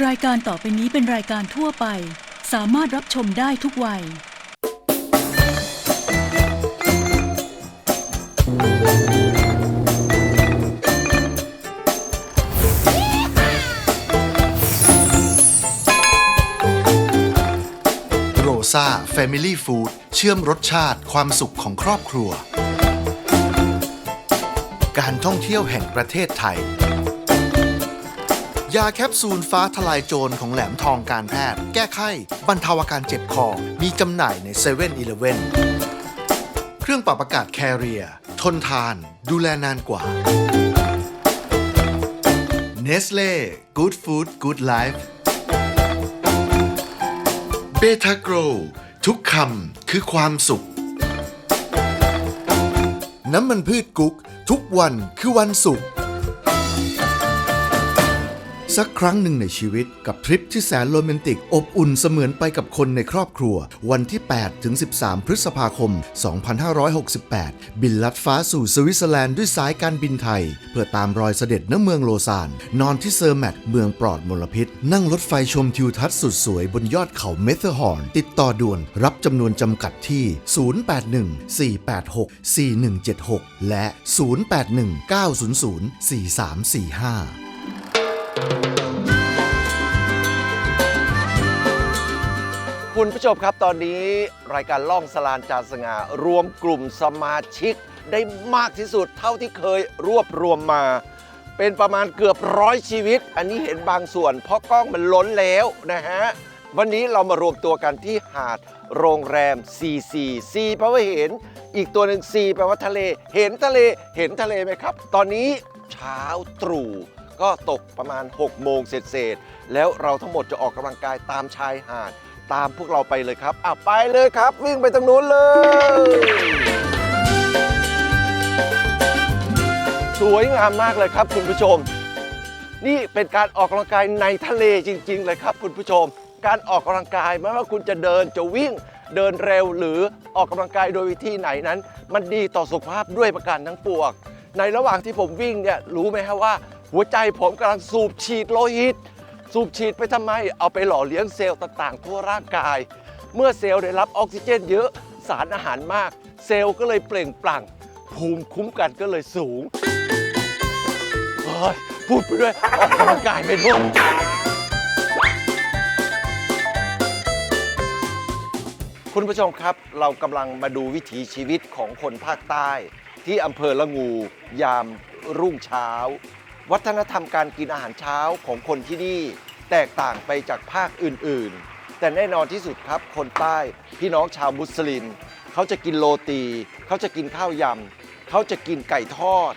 รายการต่อไปนี้เป็นรายการทั่วไป สามารถรับชมได้ทุกวัย โรซาเฟมิลี่ฟู้ดเชื่อมรสชาติความสุขของครอบครัว การท่องเที่ยวแห่งประเทศไทย ยาแคปซูลฟ้าทลายโจรของแหลมทองการแพทย์ แก้ไข้ บรรเทาอาการเจ็บคอ มีจำหน่ายใน7 e เ e ่ e อเครื่องปรับอากาศแคเรีย ทนทาน ดูแลนานกว่าเนสเล่ Good Food Good Life เบทาโกรทุกคำคือความสุข น้ำมันพืชกุ๊ก ทุกวันคือวันศุก สักครั้งหนึ่งในชีวิตกับทริปที่แสนโรแมนติก อบอุ่นเสมือนไปกับคนในครอบครัว วันที่ 8 ถึง 13 พฤษภาคม 2568 บินลัดฟ้าสู่สวิตเซอร์แลนด์ด้วยสายการบินไทย เพื่อตามรอยเสด็จณเมืองโลซาน นอนที่เซอร์แมทเมืองปลอดมลพิษ นั่งรถไฟชมทิวทัศน์สุดสวยบนยอดเขาเมเทอร์ฮอร์นติดต่อด่วนรับจำนวนจำกัดที่ 081-486-4176 และ 081-900-4345 คุณผู้ชมครับตอนนี้รายการล่องสลานจานสง่ารวมกลุ่มสมาชิกได้มากที่สุดเท่าที่เคยรวบรวมมา เป็นประมาณเกือบร้อยชีวิต อันนี้เห็นบางส่วน เพราะกล้องมันล้นแล้วนะฮะ วันนี้เรามารวมตัวกันที่หาดโรงแรม CC C แปลว่าเห็น อีกตัวหนึ่ง C แปลว่าทะเล เห็นทะเล เห็นทะเลไหมครับ ตอนนี้เช้าตรู่ ก็ตกประมาณ 6 โมงเศษๆแล้วเราทั้งหมดจะออกกำลังกายตามชายหาด ตามพวกเราไปเลยครับอะไปเลยครับ วิ่งไปตรงนู้นเลย สวยงามมากเลยครับคุณผู้ชม นี่เป็นการออกกำลังกายในทะเลจริง ๆ เลยครับ คุณผู้ชม การออกกำลังกายไม่ว่าคุณจะเดินจะวิ่งเดินเร็วหรือออกกำลังกายโดยวิธีไหนนั้น มันดีต่อสุขภาพด้วยประการทั้งปวงในระหว่างที่ผมวิ่งเนี่ยรู้ไหมฮะว่า หัวใจผมกำลังสูบฉีดโลหิต สูบฉีดไปทำไม เอาไปหล่อเลี้ยงเซลล์ต่างๆ ทั่วร่างกาย เมื่อเซลล์ได้รับออกซิเจนเยอะสารอาหารมาก เซลล์ก็เลยเปล่งปลั่ง ภูมิคุ้มกันก็เลยสูงเฮ้ยพูดไปด้วยออกกำลังกายไปด้วยคุณผู้ชมครับเรากำลังมาดูวิถีชีวิตของคนภาคใต้ ที่อำเภอละงู ยามรุ่งเช้า วัฒนธรรมการกินอาหารเช้าของคนที่นี่แตกต่างไปจากภาคอื่นๆ แต่แน่นอนที่สุดครับ คนใต้พี่น้องชาวมุสลิม เขาจะกินโรตี เขาจะกินข้าวยำเขาจะกินไก่ทอด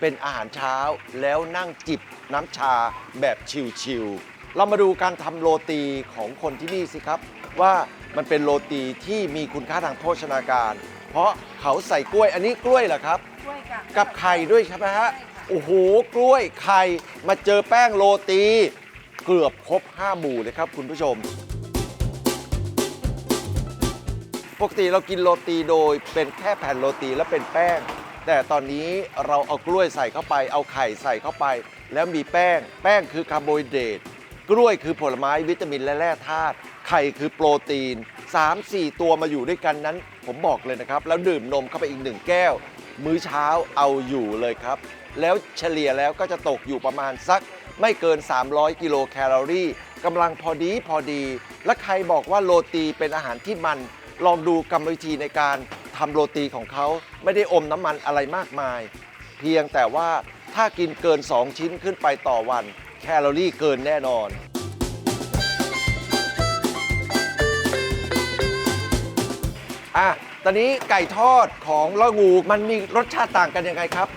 เป็นอาหารเช้าแล้วนั่งจิบน้ำชาแบบชิลๆเรามาดูการทำโรตีของคนที่นี่สิครับ ว่ามันเป็นโรตีที่มีคุณค่าทางโภชนาการ เพราะเขาใส่กล้วยอันนี้กล้วยเหรอครับกล้วยกับกับไข่ด้วยใช่ไหมฮะ โอ้โห กล้วยไข่มาเจอแป้งโรตี เกือบครบ 5 หมู่เลยครับคุณผู้ชม ปกติเรากินโรตีโดยเป็นแค่แผ่นโรตีและเป็นแป้ง แต่ตอนนี้เราเอากล้วยใส่เข้าไป เอาไข่ใส่เข้าไป แล้วมีแป้ง แป้งคือคาร์โบไฮเดรตกล้วยคือผลไม้วิตามินและแร่ธาตุไข่คือโปรตีน 3-4 ตัวมาอยู่ด้วยกันนั้น ผมบอกเลยนะครับ แล้วดื่มนมเข้าไปอีกหนึ่งแก้ว มื้อเช้าเอาอยู่เลยครับแล้วเฉลี่ยแล้วก็จะตกอยู่ประมาณสักไม่เกิน 300 กิโลแคลอรี่กำลังพอดีพอดี และใครบอกว่าโรตีเป็นอาหารที่มัน ลองดูกรรมวิธีในการทำโรตีของเขาไม่ได้อมน้ำมันอะไรมากมาย เพียงแต่ว่าถ้ากินเกิน 2 ชิ้นขึ้นไปต่อวัน แคลอรี่เกินแน่นอนอะตอนนี้ไก่ทอดของละงูมันมีรสชาติต่างกันยังไงครับ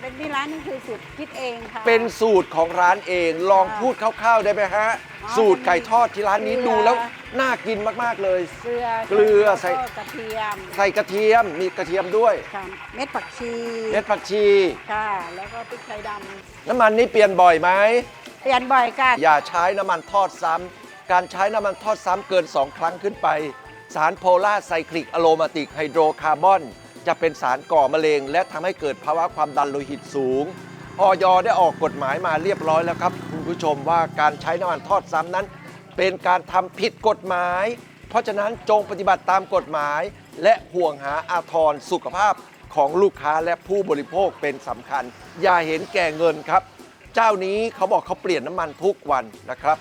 เป็นที่ร้านนี่คือสูตรคิดเองค่ะ เป็นสูตรของร้านเอง ลองพูดคร่าวๆได้ไหมฮะ อ๋อสูตรไก่ทอดที่ร้านนี้เกลือ ดูแล้วน่ากินมากๆเลย เกลือเกลือใส่ แล้วก็กระเทียมใส่กระเทียมมีกระเทียมด้วยค่ะเม็ดผักชีเม็ดผักชี ค่ะ แล้วก็พริกไทยดน้ำมันนี่เปลี่ยนบ่อยไหมำเปลี่ยนบ่อยค่ะ อย่าใช้น้ำมันทอดซ้ำ การใช้น้ำมันทอดซ้ำเกิน 2 ครั้งขึ้นไป สารโพลาร์ไซคลิกอะโรมาติกไฮโดรคาร์บอน จะเป็นสารก่อมะเร็ง และทำให้เกิดภาวะความดันโลหิตสูงออยได้ออกกฎหมายมาเรียบร้อยแล้วครับ คุณผู้ชมว่าการใช้น้ำมันทอดซ้ำนั้น เป็นการทำผิดกฎหมาย เพราะฉะนั้นจงปฏิบัติตามกฎหมาย และห่วงหาอาทรสุขภาพของลูกค้าและผู้บริโภคเป็นสำคัญ อย่าเห็นแก่เงินครับ เจ้านี้เขาบอกเขาเปลี่ยนน้ำมันทุกวันนะครับ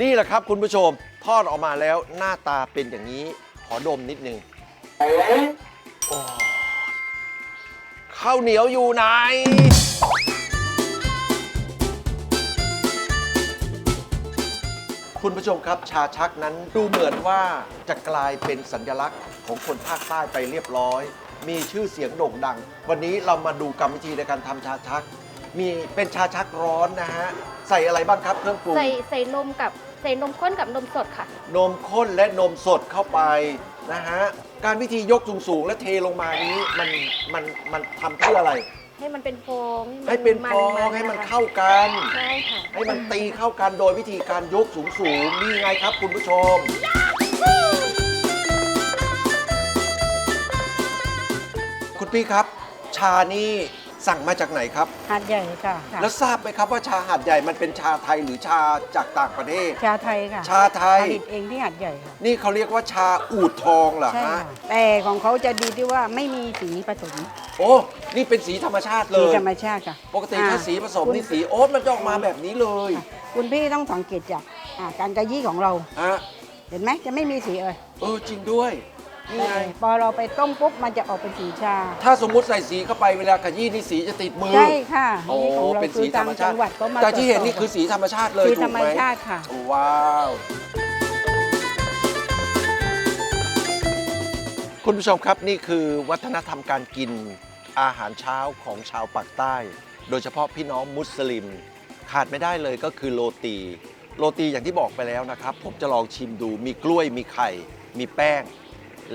นี่แหละครับคุณผู้ชม ทอดออกมาแล้วหน้าตาเป็นอย่างนี้ ขอดมนิดนึงโอ้ข้าวเหนียวอยู่ไหน คุณผู้ชมครับชาชักนั้นดูเหมือนว่าจะกลายเป็นสัญลักษณ์ของคนภาคใต้ไปเรียบร้อย มีชื่อเสียงโด่งดัง วันนี้เรามาดูกรรมวิธีในการทำชาชัก มีเป็นชาชักร้อนนะฮะ ใส่อะไรบ้างครับเครื่องปรุง ใส่ใส่นมกับ ใส่นมข้นกับนมสดค่ะ นมข้นและนมสดเข้าไปนะฮะ การวิธียกสูงๆและเทลงมานี้มันมันมันทำเพื่ออะไร ให้มันเป็นฟองให้เป็นฟองๆให้มันนะคะเข้ากัน ใช่ค่ะ ให้มันตีเข้ากันโดยวิธีการยกสูงๆนี่ไงครับคุณผู้ชม คุณพี่ครับ ชานี่ สั่งมาจากไหนครับ หาดใหญ่ค่ะค่ะแล้วทราบไหมครับว่าชาหาดใหญ่มันเป็นชาไทยหรือชาจากต่างประเทศ ชาไทยค่ะชาไทย ผลิตเองที่หาดใหญ่ค่ะนี่เขาเรียกว่าชาอูดทองเหรอใช่ฮะค่ะแต่ของเขาจะดีที่ว่าไม่มีสีผสมโอ้ นี่เป็นสีธรรมชาติเลสีย ธรรมชาติค่ะปกติอ่ถ้าสีผสมนี่สีโอ๊ตมันจะออกมาแบบนี้เลยค่ะคุณพี่ต้องสังเกตจากอ่าการกระยี่ของเรา ฮะเห็นไหมจะไม่มีสีเอ่ยเออจริงด้วย นี่ไงพอเราไปต้มปุ๊บมันจะออกเป็นสีชา ถ้าสมมุติใส่สีเข้าไปเวลาขยี้นี่สีจะติดมือ ใช่ค่ะโอ้นี่ของเราเป็นคืสีอธรทางรมจัชาติงหวัดก็มาแต่ที่เห็นนี่ตรวจสอบคือสีธรรมชาติเลยสีถูธรกรมไหมชาติค่ะว้าว คุณผู้ชมครับนี่คือวัฒนธรรมการกินอาหารเช้าของชาวปากใต้ โดยเฉพาะพี่น้องมุสลิม ขาดไม่ได้เลยก็คือโรตี โรตีอย่างที่บอกไปแล้วนะครับ ผมจะลองชิมดูมีกล้วยมีไข่ มีแป้ง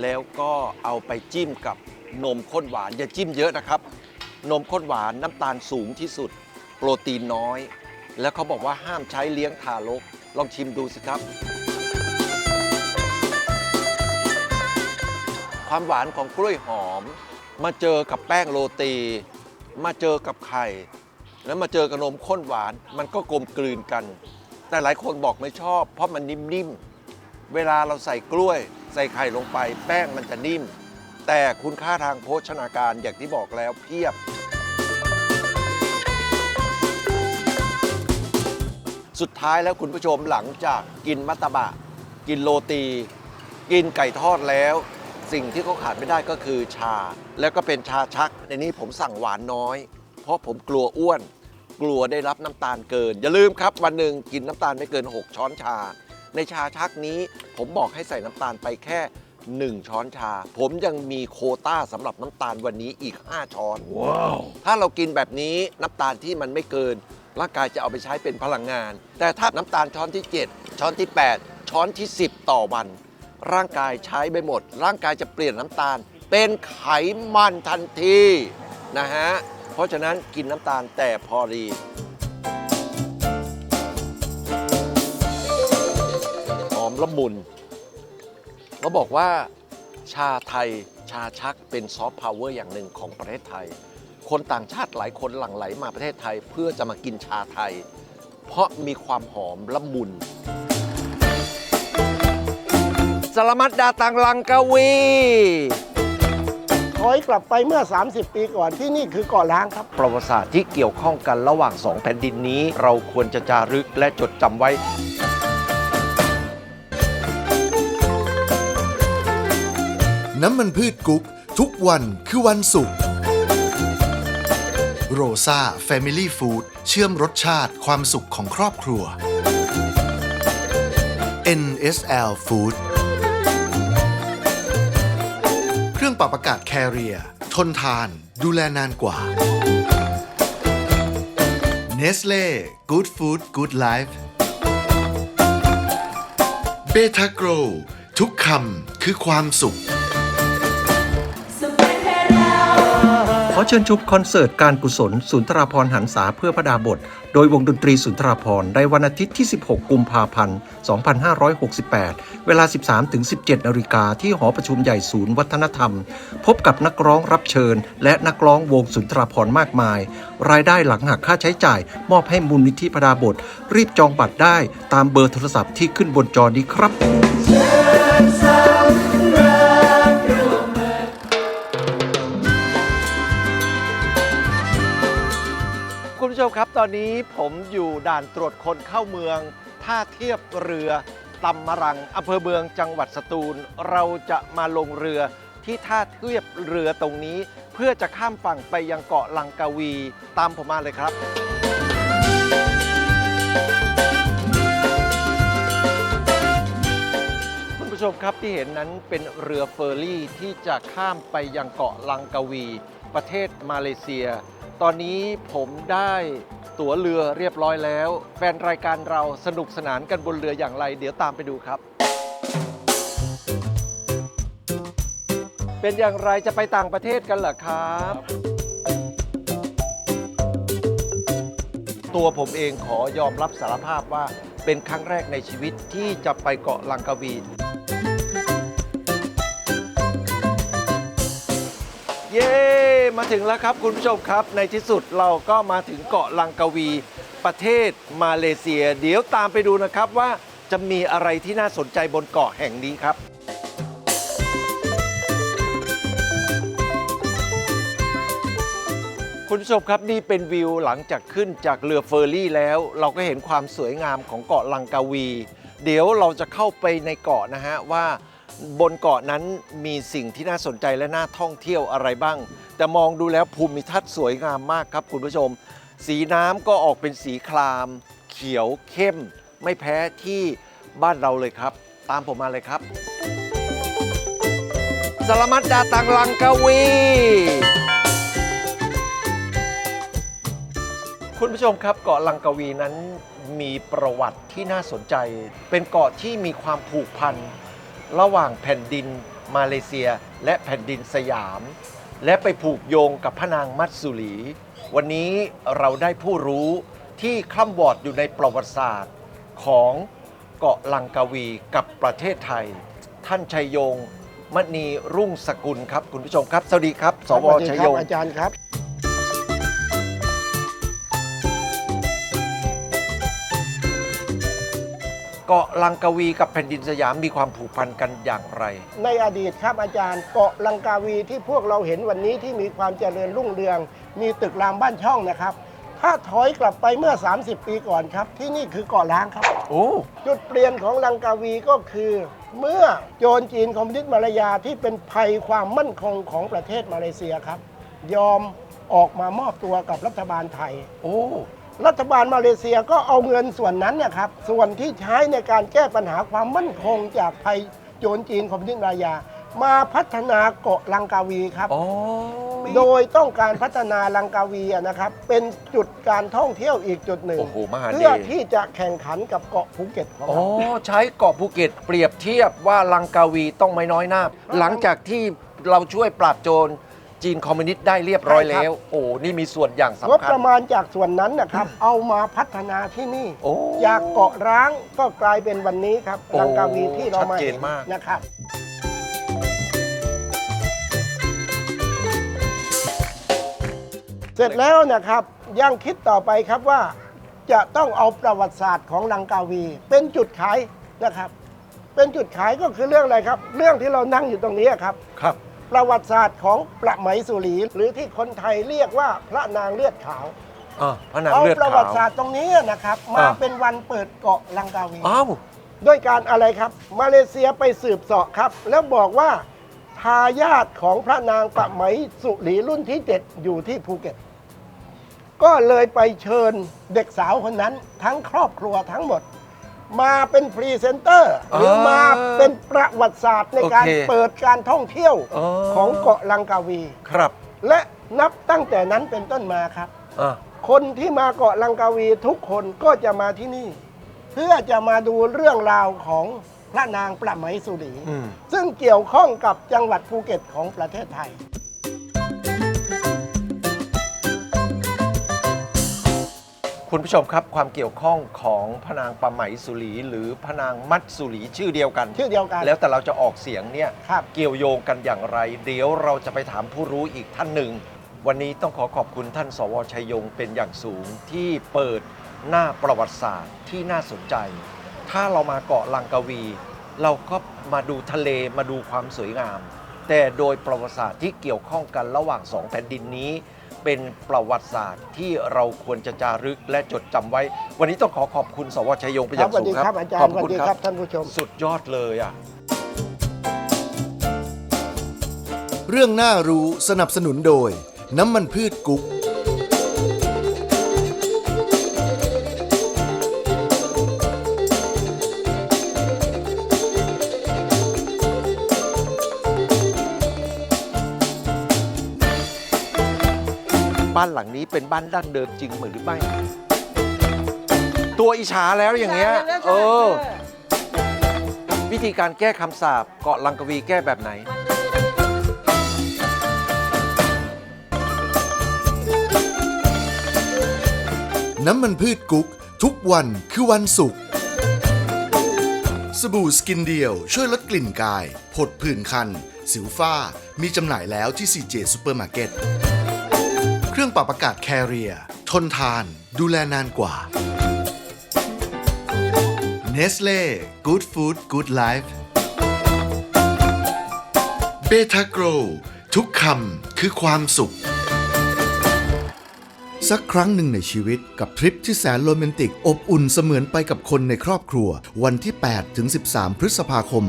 แล้วก็เอาไปจิ้มกับนมข้นหวาน อย่าจิ้มเยอะนะครับ นมข้นหวานน้ำตาลสูงที่สุด โปรตีนน้อย แล้วเขาบอกว่าห้ามใช้เลี้ยงทารก ลองชิมดูสิครับ ความหวานของกล้วยหอม มาเจอกับแป้งโรตี มาเจอกับไข่ แล้วมาเจอกับนมข้นหวาน มันก็กลมกลืนกัน แต่หลายคนบอกไม่ชอบ เพราะมันนิ่มๆ เวลาเราใส่กล้วย ใส่ไข่ลงไปแป้งมันจะนิ่ม แต่คุณค่าทางโภชนาการอย่างที่บอกแล้วเพียบ สุดท้ายแล้วคุณผู้ชมหลังจากกินมัตตบะ กินโรตี กินไก่ทอดแล้ว สิ่งที่เขาขาดไม่ได้ก็คือชา แล้วก็เป็นชาชัก ในนี้ผมสั่งหวานน้อย เพราะผมกลัวอ้วน กลัวได้รับน้ำตาลเกิน อย่าลืมครับวันหนึ่งกินน้ำตาลไม่เกิน 6 ช้อนชา ในชาชักนี้ ผมบอกให้ใส่น้ำตาลไปแค่ 1 ช้อนชา ผมยังมีโควต้าสำหรับน้ำตาลวันนี้อีก 5 ช้อน ว้าว ถ้าเรากินแบบนี้น้ำตาลที่มันไม่เกิน ร่างกายจะเอาไปใช้เป็นพลังงาน แต่ถ้าน้ำตาลช้อนที่ 7 ช้อนที่ 8 ช้อนที่ 10 ต่อวัน ร่างกายใช้ไปหมด ร่างกายจะเปลี่ยนน้ำตาล เป็นไขมันทันทีนะฮะเพราะฉะนั้นกินน้ำตาลแต่พอดี ละมุนเขาบอกว่าชาไทยชาชักเป็นซอฟต์พาวเวอร์อย่างหนึ่งของประเทศไทย คนต่างชาติหลายคนหลั่งไหลมาประเทศไทยเพื่อจะมากินชาไทย เพราะมีความหอมละมุนสลามัดดาตังลังกาวีถอยกลับไปเมื่อ 30 ปีก่อนที่นี่คือเกาะล้างครับ ประวัติศาสตร์ที่เกี่ยวข้องกันระหว่างสองแผ่นดินนี้ เราควรจะจารึกและจดจำไว้ น้ำมันพืชกุ๊ก ทุกวันคือวันศุกร์โรซาเฟมิลี่ฟู้ดเชื่อมรสชาติความสุขของครอบครัว NSL Food เครื่องปรับอากาศแคเรีย ทนทาน ดูแลนานกว่า Nestle Good Food Good Life เบทาโกรทุกคำคือความสุข อเชิญชมคอนเสิร์ตการกุศลสุนทราพรหันษาเพื่อพระดาบท โดยวงดนตรีสุนทราพรในวันอาทิตย์ที่ 16 กุมภาพันธ์ 2568 เวลา 13-17 นาฬิกาที่หอประชุมใหญ่ศูนย์วัฒนธรรม พบกับนักร้องรับเชิญ และนักร้องวงสุนทราพรมากมาย รายได้หลังหักค่าใช้จ่าย มอบให้มูลนิธิพระดาบท รีบจองบัตรได้ตามเบอร์โทรศัพท์ที่ขึ้นบนจอนี้ครับ คุณผู้ชมครับ ตอนนี้ผมอยู่ด่านตรวจคนเข้าเมือง ท่าเทียบเรือตำมรังอำเภอเมืองจังหวัดสตูล เราจะมาลงเรือที่ท่าเทียบเรือตรงนี้ เพื่อจะข้ามฝั่งไปยังเกาะลังกาวี ตามผมมาเลยครับ คุณผู้ชมครับที่เห็นนั้นเป็นเรือเฟอร์รี่ที่จะข้ามไปยังเกาะลังกาวี ประเทศมาเลเซีย ตอนนี้ผมได้ตั๋วเรือเรียบร้อยแล้ว แฟนรายการเราสนุกสนานกันบนเรืออย่างไร เดี๋ยวตามไปดูครับ เป็นอย่างไรจะไปต่างประเทศกันเหรอครับ ตัวผมเองขอยอมรับสารภาพว่าเป็นครั้งแรกในชีวิตที่จะไปเกาะลังกาวี มาถึงแล้วครับคุณผู้ชมครับ ในที่สุดเราก็มาถึงเกาะลังกาวีประเทศมาเลเซีย เดี๋ยวตามไปดูนะครับว่าจะมีอะไรที่น่าสนใจบนเกาะแห่งนี้ครับ คุณผู้ชมครับนี่เป็นวิวหลังจากขึ้นจากเรือเฟอร์รี่แล้ว เราก็เห็นความสวยงามของเกาะลังกาวี เดี๋ยวเราจะเข้าไปในเกาะนะฮะว่า บนเกาะนั้นมีสิ่งที่น่าสนใจและน่าท่องเที่ยวอะไรบ้าง แต่มองดูแล้วภูมิทัศน์สวยงามมากครับคุณผู้ชม สีน้ำก็ออกเป็นสีคราม เขียวเข้ม ไม่แพ้ที่บ้านเราเลยครับ ตามผมมาเลยครับสลามัดดาตังลังกวี คุณผู้ชมครับเกาะลังกวีนั้นมีประวัติที่น่าสนใจ เป็นเกาะที่มีความผูกพัน ระหว่างแผ่นดินมาเลเซียและแผ่นดินสยาม และไปผูกโยงกับพระนางมัตสุรี วันนี้เราได้ผู้รู้ที่คล่ำวอดอยู่ในประวัติศาสตร์ของเกาะลังกาวีกับประเทศไทย ท่านชัยยงมณีรุ่งสกุลครับ คุณผู้ชมครับ สวัสดีครับ สวัสดีชัยครัยบงอาจารย์ครับ เกาะลังกาวีกับแผ่นดินสยามมีความผูกพันกันอย่างไร ในอดีตครับอาจารย์เกาะลังกาวีที่พวกเราเห็นวันนี้ที่มีความเจริญรุ่งเรือง มีตึกรามบ้านช่องนะครับ ถ้าถอยกลับไปเมื่อ 30 ปีก่อนครับ ที่นี่คือเกาะล้างครับ โอ้ จุดเปลี่ยนของลังกาวีก็คือ เมื่อโจรจีนคอมมิวนิสต์มาลายาที่เป็นภัยความมั่นคงของประเทศมาเลเซียครับ ยอมออกมามอบตัวกับรัฐบาลไทย โอ้ รัฐบาลมาเลเซียก็เอาเงินส่วนนั้นเนยครับส่วนที่ใช้ในการแก้ปัญหาความมั่นคงจากภัยโจรจีนคอมมิวนิสต์มารายา มาพัฒนาเกาะลังกาวีครับโอ้โดยต้องการพัฒนาลังกาวีอะนะครับ เป็นจุดการท่องเที่ยวอีกจุดหนึ่ง โอ้โหมหาเดเพื่อชที่จะแข่งขันกับเกาะภูเก็ตของโอ้เรา ใช้เกาะภูเก็ตเปรียบเทียบว่าลังกาวีต้องไม่น้อยหน้า หลังจากที่เราช่วยปราบโจร จีนคอมมิวนิสต์ได้เรียบร้อยแล้ว โอ้นี่มีส่วนอย่างงบสำคัปญระมาณจากส่วนนั้นนะครับ เอามาพัฒนาที่นี่โอ้จากเกาะร้างก็กลายเป็นวันนี้ครับโอ้ลังกาวีที่เรามาชัดเจนเห็นมากนะครับเสร็จแล้วนะครับยังคิดต่อไปครับว่า จะต้องเอาประวัติศาสตร์ของลังกาวี เป็นจุดขายนะครับ เป็นจุดขายก็คือเรื่องอะไรครับ เรื่องที่เรานั่งอยู่ตรงนี้ครับครับ ประวัติศาสตร์ของประไหมสุรี หรือที่คนไทยเรียกว่าพระนางเลือดขาวอ่าพระนางเอาเลือดประขาวัวติศาสตร์ตรงนี้นะครับ มาอ่าเป็นวันเปิดเกาะลังกาวี อ้าว ด้วยการอะไรครับ มาเลเซียไปสืบเสาะครับ แล้วบอกว่าทายาทของพระนางปะไหมสุรีรุ่นที่ 7 อยู่ที่ภูเก็ต ก็เลยไปเชิญเด็กสาวคนนั้น ทั้งครอบครัวทั้งหมด มาเป็นพรีเซนเตอร์หรือมาเป็นประวัติศาสตร์ในการโอเคเปิดการท่องเที่ยวอ๋อ ของเกาะลังกาวี ครับและนับตั้งแต่นั้นเป็นต้นมาครับ อ่าคนที่มาเกาะลังกาวีทุกคนก็จะมาที่นี่ เพื่อจะมาดูเรื่องราวของพระนางประไหมสุรี อืมซึ่งเกี่ยวข้องกับจังหวัดภูเก็ตของประเทศไทย คุณผู้ชมครับความเกี่ยวข้องของพระนางปะไหมสุรีหรือพระนางมัดสุรีชื่อเดียวกัน ชื่อเดียวกัน แล้วแต่เราจะออกเสียงเนี่ยครับ เกี่ยวโยงกันอย่างไร เดี๋ยวเราจะไปถามผู้รู้อีกท่านหนึ่ง วันนี้ต้องขอขอบคุณท่านสวชัยยงเป็นอย่างสูงที่เปิดหน้าประวัติศาสตร์ที่น่าสนใจ ถ้าเรามาเกาะลังกาวี เราก็มาดูทะเลมาดูความสวยงาม แต่โดยประวัติศาสตร์ที่เกี่ยวข้องกันระหว่างสองแผ่นดินนี้ เป็นประวัติศาสตร์ที่เราควรจะจารึกและจดจำไว้ วันนี้ต้องขอขอบคุณสวชัยยงเป็นอครัย่าบงสวัสสูดีงคครัรับบอาจารขอบย์สวัคุสณดีคครัรับบท่านผู้ชม สุดยอดเลยอะ เรื่องน่ารู้สนับสนุนโดย น้ำมันพืชกุ๊ก บ้านหลังนี้เป็นบ้านดั้งเดิมจริงเหมือนหรือไม่ ตัวอิจฉาแล้วอย่างเงี้ยเออ วิธีการแก้คำสาปเกาะลังกวีแก้แบบไหนน้ำมันพืชกุ๊ก ทุกวันคือวันศุกร์สบู่สกินเดียว ช่วยลดกลิ่นกาย ผดผื่นคัน สิวฝ้า มีจำหน่ายแล้วที่ CJ ซูเปอร์มาร์ เครื่องปรับอากาศแคเรียทนทาน ดูแลนานกว่า Nestle Good Food Good Life เบทาโกรทุกคำคือความสุข สักครั้งหนึ่งในชีวิตกับทริปที่แสนโรแมนติก อบอุ่นเสมือนไปกับคนในครอบครัว วันที่ 8 ถึง 13 พฤษภาคม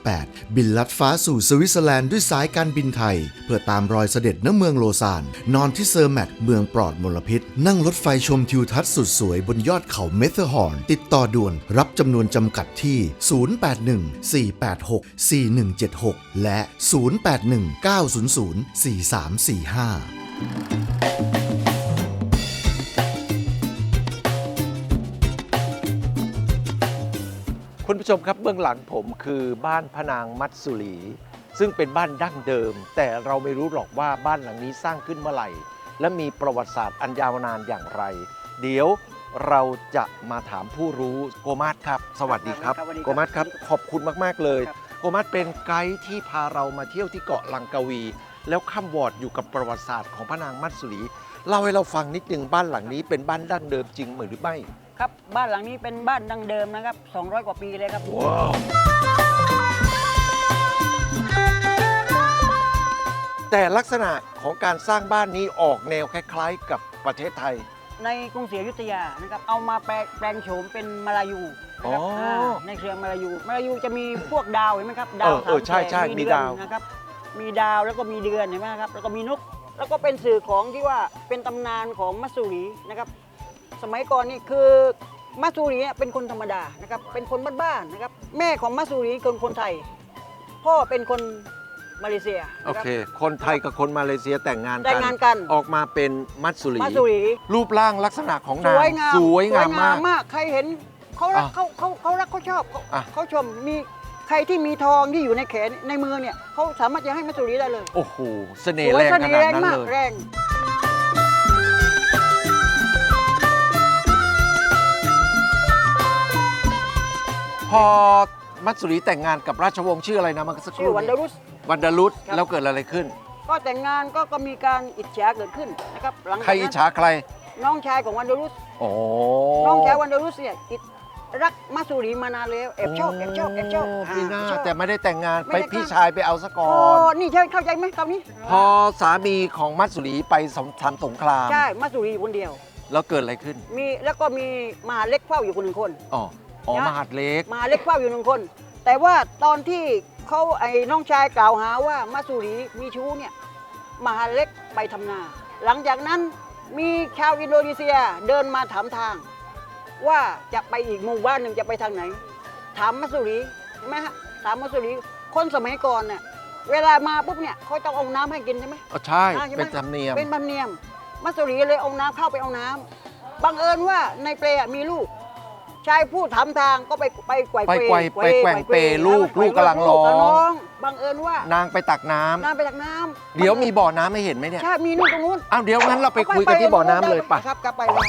2568 บินลัดฟ้าสู่สวิตเซอร์แลนด์ด้วยสายการบินไทย เพื่อตามรอยเสด็จณเมืองโลซาน นอนที่เซอร์แมตเมืองปลอดมลพิษ นั่งรถไฟชมทิวทัศน์สุดสวยบนยอดเขาเมเทอร์ฮอร์นติดต่อด่วนรับจำนวนจำกัดที่ 081-486-4176 และ 081-900-4345 คุณผู้ชมครับเบื้องหลังผมคือบ้านพระนางมัตสุรี ซึ่งเป็นบ้านดั้งเดิม แต่เราไม่รู้หรอกว่าบ้านหลังนี้สร้างขึ้นเมื่อไหร่ และมีประวัติศาสตร์อันยาวนานอย่างไร เดี๋ยวเราจะมาถามผู้รู้โกมาสครับ สวัสดีครับสวัสดีครับโกมาสครับขอบคุณมาก ๆ เลยครับโกมาสเป็นไกด์ที่พาเรามาเที่ยวที่เกาะลังกาวี แล้วข้ามวอร์ดอยู่กับประวัติศาสตร์ของพระนางมัตสุรีเล่าให้เราฟังนิดนึงบ้านหลังนี้เป็นบ้านดั้งเดิมจริงหรือไม่ ครับบ้านหลังนี้เป็นบ้านดังเดิมนะครับ 200 กว่าปีเลยครับว้าวแต่ลักษณะของการสร้างบ้านนี้ออกแนวคล้ายๆ กับประเทศไทย ในกรุงศรีอยุธยานะครับเอามาแปลแปลงโฉมเป็นมาลายูนะครับอ๋ออ่าในเครือมาลายูมาลายูจะมีพวกดาวเห็นไหมครับดาวเออเออสามใช่แฉกใช่มีเอนดาวนะครับมีดาวแล้วก็มีเดือนเห็นไหมครับแล้วก็มีนกแล้วก็เป็นสื่อของที่ว่าเป็นตำนานของมัสซูรีนะครับ สมัยก่อนนี่คือมัสซูรีเนี่ยเป็นคนธรรมดานะครับ เป็นคนบ้านๆนะครับ แม่ของมัสซูรีเป็นคนไทย พ่อเป็นคนมาเลเซียโอนะครับเค คนไทยกับคนมาเลเซียแต่งงานแต่งงานกัน ออกมาเป็นมัตสุรีมัสซูรีรูปร่างลักษณะของสนางวยงามสวยงามมาก ใครเห็นเขารักอะเขาเขาเขารักเขาชอบเขาอะเขาชมมีใครที่มีทองที่อยู่ในแขนในมือเนี่ยเขาสามารถจะให้มัสซูรีได้เลย โอ้โหเสน่สห์วยแรงเสขน่ห์นาดแรงนั้นมากเลยแรง พอมัตสุรีแต่งงานกับราชวงศ์ชื่ออะไรนะเมันสักคชื่อรู่วันเดอรุส วันดารุสครับ แล้วเกิดอะไรขึ้น ก็แต่งงานก็ก็มีการอิจฉาเกิดขึ้นนะครับหลังใครจากอิจนั้นฉาใครน้องชายของวันเดอรุส โอ้น้องชายวันเดอรุสเนี่ยอิจรักมัสซูรีมานานแล้วแอบชอบแอบชอบแอบชอบโพี่หน้าอ่ชอบ แต่ไม่ได้แต่งงานไม่ไปได้ พี่ค่ะชายไปเอาซะก่อโอ้น นี่ใช่เข้าใจไหมคำนี้พอสามีของมัตสุรีไปสงทำสงคราม ใช่มัสซูรีอยู่คนเดียว แล้วเกิดอะไรขึ้นมีแล้วก็มีมหาเล็กเฝ้าอยู่คนหนึ่งคน อ๋อ อ๋อนะมหาดเล็ก มหาเล็กเฝ้าอยู่หนึ่งคน แต่ว่าตอนที่เขาไอ้น้องชายกล่าวหาว่ามัสซูรีมีชู้เนี่ยมหาเล็กไปทำนา หลังจากนั้นมีชาวอินโดนีเซียเดินมาถามทาง ว่าจะไปอีกหมู่บ้านหนึ่งจะไปทางไหน ถามมัสซูรีใช่ไหมฮะถามมัสซูรีคนสมัยก่อนเนี่ยเวลามาปุ๊บเนี่ยเขาต้องเอาน้ำให้กินใช่ไหม อ๋อใช่ อ่าใช่ไหม เป็นธรรมเนียม เป็นธรรมเนียมมัสสุรีเลยเอาน้ำเข้าไปเอาน้ำบังเอิญว่าในเปลอะมีลูก ชายผู้ทำทางก็ไปไปไกวไปไกวเวไปแกว่งเปไวลูกไวลูกกำลังร้องลูกกบังเอิญว่านางไปตักน้ำน้ำไปจากน้ำเดี๋ยวมีบ่อน้ำให้เห็นไหมเนี่ยใช่มีนู่นตรงนู้นอ้าวเดี๋ยวงั้นเราไปคุยกันที่บ่อน้ำเลยป่ะครับกลับไปเลย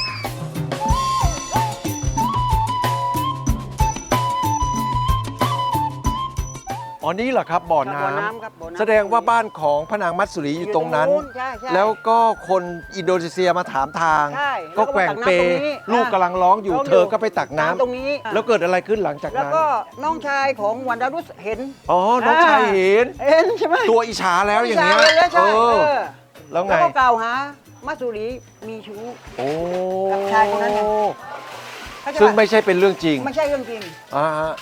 อ๋อนี่เหรอครับบ่อน้บ่อน้ำครับบ่อำน้ำแสดงว่าบ้านของพระนางมัตสุรีอยู่ตรงนั้นใช่ใช่แล้วก็คนอินโดนีเซียมาถามทาง ใช่ก็แกว่งเปแล้วก็มาตักน้ำตรงนี้ลูกกำลังร้องอยู่ร้องอยู่เธอก็ไปตักน้ำตรงนี้ แล้วเกิดอะไรขึ้นหลังจากแล้วนั้นก็น้องชายของวันดารุสเห็น อ๋อน้องชายเห็น เห็นใช่ไหมตัวอิจฉาแล้วอย่างเงี้ยใช่ใช่เอเอออแล้วไง แล้วก็กล่าวหามัสสุรีมีชู้ โอ้กับชายคนนั้นไงเข้าใจปะซึ่งไม่ใช่เป็นเรื่องจริงไม่ใช่เรื่องจริง อ่าฮะ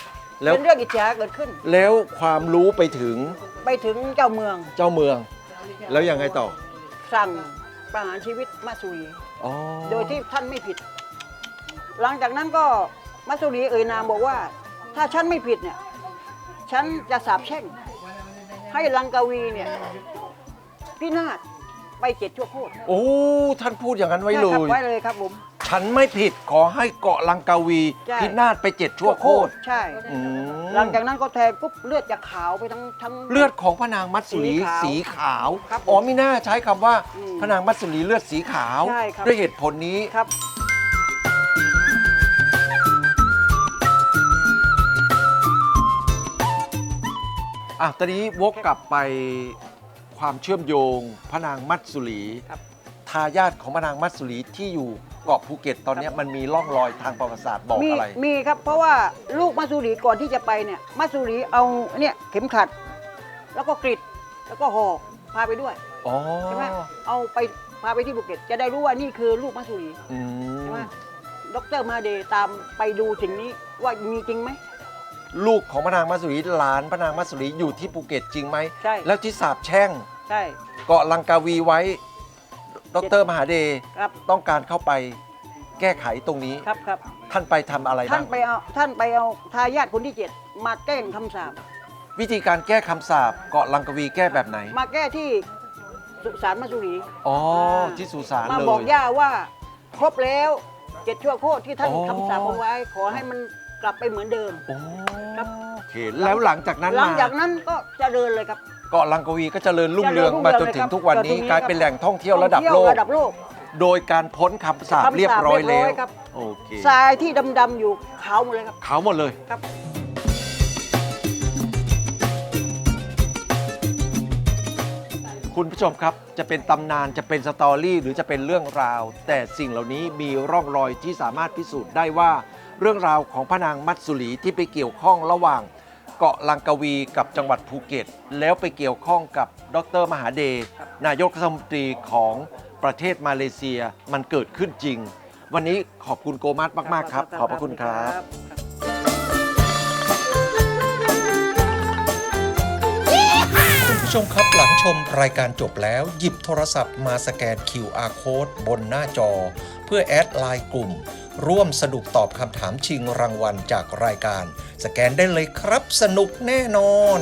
แล้วเป็นเรื่องอิจฉาเกิดขึ้น แล้วความรู้ไปถึงไปถึงเจ้าเมืองเจ้าเมือง แล้วยังไงต่อสั่งประหารชีวิตมัสสุรีอ๋อโดยที่ท่านไม่ผิด หลังจากนั้นก็มัสสุรีเอ่ยนามบอกว่า ถ้าฉันไม่ผิดเนี่ยฉันจะสาบแช่งให้ลังกาวีเนี่ยพินาศ ไปเจ็ดชั่วโคตรโอ้ ท่านพูดอย่างนั้นไว้เลครับย ไว้เลยครับผม ฉันไม่ผิดขอให้เกาะลังกาวีใช่ พินาศไปเจ็ดชั่วโคตรใช่ อืมหลังจากนั้นก็แทงปุ๊บเลือดจะขาวไปทั้งทั้ง เลือดของพระนางมัตสุรีสีสีขาขาววครับอ๋อมิน่าใช้คำว่าอืมพระนางมัตสุรีเลือดสีขาว ใช่ครับ ด้วยเหตุผลนี้ ครับ อะ ตอนนี้วกกลับไป ความเชื่อมโยงพระนางมัตสุรีครับทายาทของพระนางมัตสุรีที่อยู่เกาะภูเก็ตตอนเนี้ยมันมีร่องรอยทางประวัติศาสตร์บอกมีอะไร มีครับเพราะว่าลูกมัสสุรีก่อนที่จะไปเนี่ยมัสสุรีเอาเนี่ยเข็มขัด แล้วก็กริดแล้วก็ห่อพาไปด้วยอ๋อใช่ไหมเอาไปพาไปที่ภูเก็ตจะได้รู้ว่านี่คือลูกมัสสุรีอืใช่ไหมมดรมาเดย์ตามไปดูสิ่งนี้ว่ามีจริงไหม ลูกของพระนางมัตสุรีหลานพระนางมัตสุรีอยู่ที่ภูเก็ตจริงไหมใช่ แล้วที่สาบแช่งใช่ เกาะลังกาวีไว้ดรมหาเดชครับ ต้องการเข้าไปแก้ไขตรงนี้ ครับครับ ท่านไปทำอะไรท่าบ้านงไปเอาท่านไปเอาทายาทคนที่เจ็ดมาแก้คำสาปวิธีการแก้คำสาปเกาะลังกาวีแก้แบบไหนมาแก้ที่สุสานมัสสุรี อ๋ออ่าที่สุสานมาเลย บอกย่าว่า ครบแล้วเจ็ดชั่วโคตรที่ท่านอ๋อ คำสาปเอาไว้ ขอให้มัน กลับไปเหมือนเดิม โอ้ครับ โอเคแล้วหลังจากนั้นหลังมาจากนั้นก็เจะเดินเลยครับ เกาะลังกาวีก็เจริญรุ่งเรืองเจริญรุ่งมาเรืจองนถึงเลยครับทุกวันนี้จนถึงกลายเป็นแหล่งท่องเที่ยวระดับท่องโลเที่ยกระดับโลก โดยการพ้นคำสาปคำสาปเรียบร้อยเรียบร้แล้อวยครับ โอเคทรายที่ดำๆอยู่ขาวหมดเลยครับ ขาวหมดเลยครับ คุณผู้ชมครับจะเป็นตำนานจะเป็นสตอรี่หรือจะเป็นเรื่องราว แต่สิ่งเหล่านี้มีร่องรอยที่สามารถพิสูจน์ได้ว่า เรื่องราวของพระนางมัตสุรีที่ไปเกี่ยวข้องระหว่างเกาะลังกาวีกับจังหวัดภูเก็ต แล้วไปเกี่ยวข้องกับดรมหาเดชนายกรัฐมนตรีของประเทศมาเลเซียมันเกิดขึ้นจริง วันนี้ขอบคุณโกมัสมาก ๆ ครับ ขอบพระคุณครับ คุณผู้ชมครับหลังชมรายการจบแล้ว หยิบโทรศัพท์มาสแกน QR Code บนหน้าจอ เพื่อแอดไลน์กลุ่ม ร่วมสนุกตอบคำถามชิงรางวัลจากรายการ สแกนได้เลยครับสนุกแน่นอน